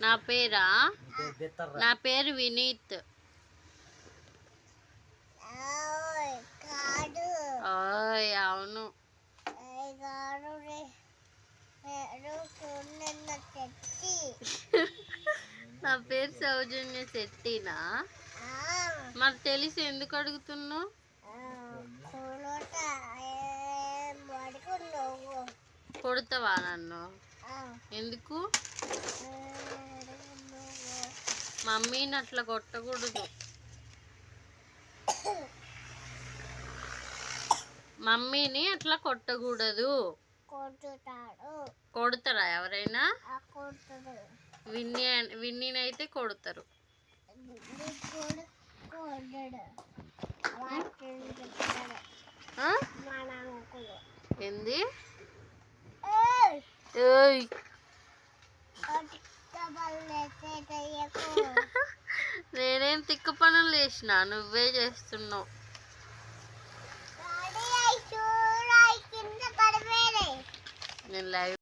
నా పేరా? నా పేరు వినీత్. ఓయ్ కాడు ఓయ్ అవును. నా పేరు సౌజన్య శెట్టినా? మరి తెలిసి ఎందుకు అడుగుతున్నావు? కొడతావా నన్ను? ఎందుకు? మమ్మీని అట్లా కొట్టకూడదు. మమ్మీని అట్లా కొట్టకూడదు. కొడతారా ఎవరైనా? విన్ని విన్నీనైతే కొడతారు. ఏంది? ఏయ్! నేనేం తిక్క పనులు చేసిన నువ్వే చేస్తున్నావు. నేను లైవ్